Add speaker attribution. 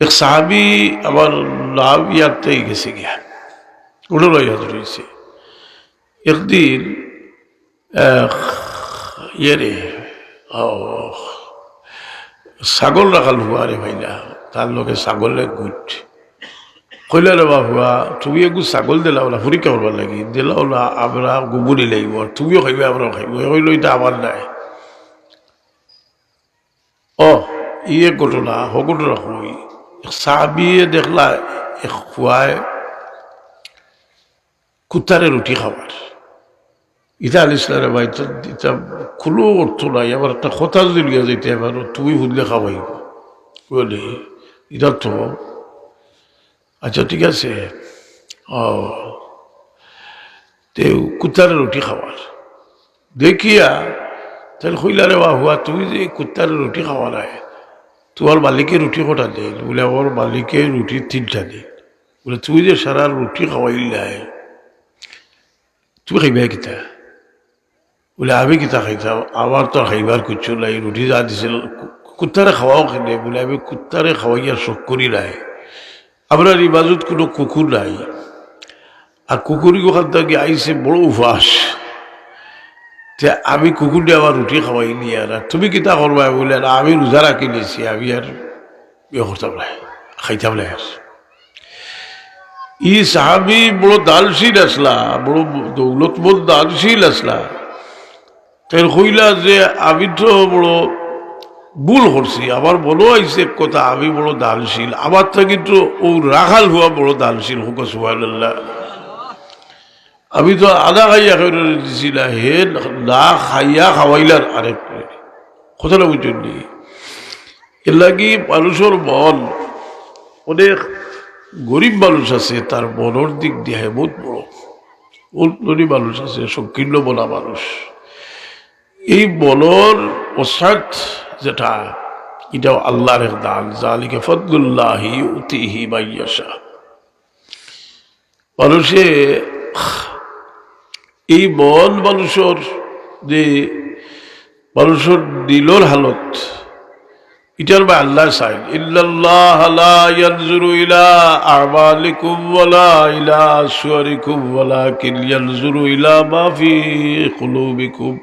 Speaker 1: এক সাহাবি আবার লাভ ইয়ারতেই গেছে গিয়া ওটা লইয়াত রয়েছে একদিন এক ইয়ে ছাগল রাখাল হুয়া রে ভাইলা তার লোকে ছাগলে গুট কইলা রে বাবা তুমি একটু ছাগল দিলা ওলা পরীক্ষা করবার লাগি দিলা ওলা আমরা গুবুরি লাগিব তুমিও খাইবে আমরাও খাইব হইল এটা আমার নাই ও ইয়ে ঘটনা হ ঘটনা কই সাহাবিয়ে দেখলা খুয়ায় কুত্তারে রুটি খাবার ইটা আলিসলারে ভাই এটা কোনো অর্থ নাই আমার একটা কথা যদি লিয়া যাইতে এবার তুমি বুঝলে খাওয়াইব বলে এটা তো আচ্ছা ঠিক আছে ও তে কুত্তারে রুটি খাওয়ার দেখিয়া তাহলে কইলারে বা হুয়া তুমি যে কুত্তারে রুটি খাওয়া নাই তোমার মালিকে রুটি কটা দিন বলে, আমার মালিকে রুটি তিনটা দিন বলে তুই যে সারা রুটি খাওয়াইলাই তুমি খাইবে কিতা? বলে, আমি কিতা খাইতাম? আমার তো খাইবার কিছু নাই। রুটি যা দিছিল কুত্তারে খাওয়াও খেলে বলে, আমি কুত্তারে খাওয়াইয়া শখ করি নাই। আমরা এই বাজুত কোনো কুকুর নাই। আর কুকুরি ওখান থেকে আইসে বড় উপাস তে আমি কুকুর দিয়ে আমার রুটি খাওয়াই নি আর আর তুমি কিতা করবা বলে, না, আমি রোজা রাখি নিয়েছি আমি আর ইয়ে করতাম না খাইতাম না আর ই সাহাবি বড় দালশীল আসলা বড় দৌলতমন্দ দালশীল আসলা তাই কইলা যে, আমি তো বড় ভুল করছি আমার বলো আইসে কথা, আমি বড় দালশীল। আমার তো কিন্তু ও রাখাল হওয়া বড় দালশীল হোক সুহান আমি তো আধা খাইয়া খাই দিছিলা, হে না খাইয়া খাওয়াইলার আরেক কথাটা বুঝলি এর লাগি মানুষের মন, অনেক গরিব মানুষ আছে, তার মনের দিক দিয়ে বহুত বড়। বহুত মানুষ আছে, সংকীর্ণ বলা মানুষ। এই মনের প্রসাদ যেটা, এটাও আল্লাহর দান। জালিকে ফদুল্লাহি উতিহি মাইয়াশা। মানুষে এই মন মানুষের যে মানুষের দিলর হালত, এটার বা আল্লাহ চাই ইল্লাল্লাহ লা ইয়ানজুরু ইলা আমালিকুম ওয়ালা ইলা সুয়ারিকুম ওয়ালাকিন ইয়ানজুরু ইলা মা ফি কুলুবিকুম।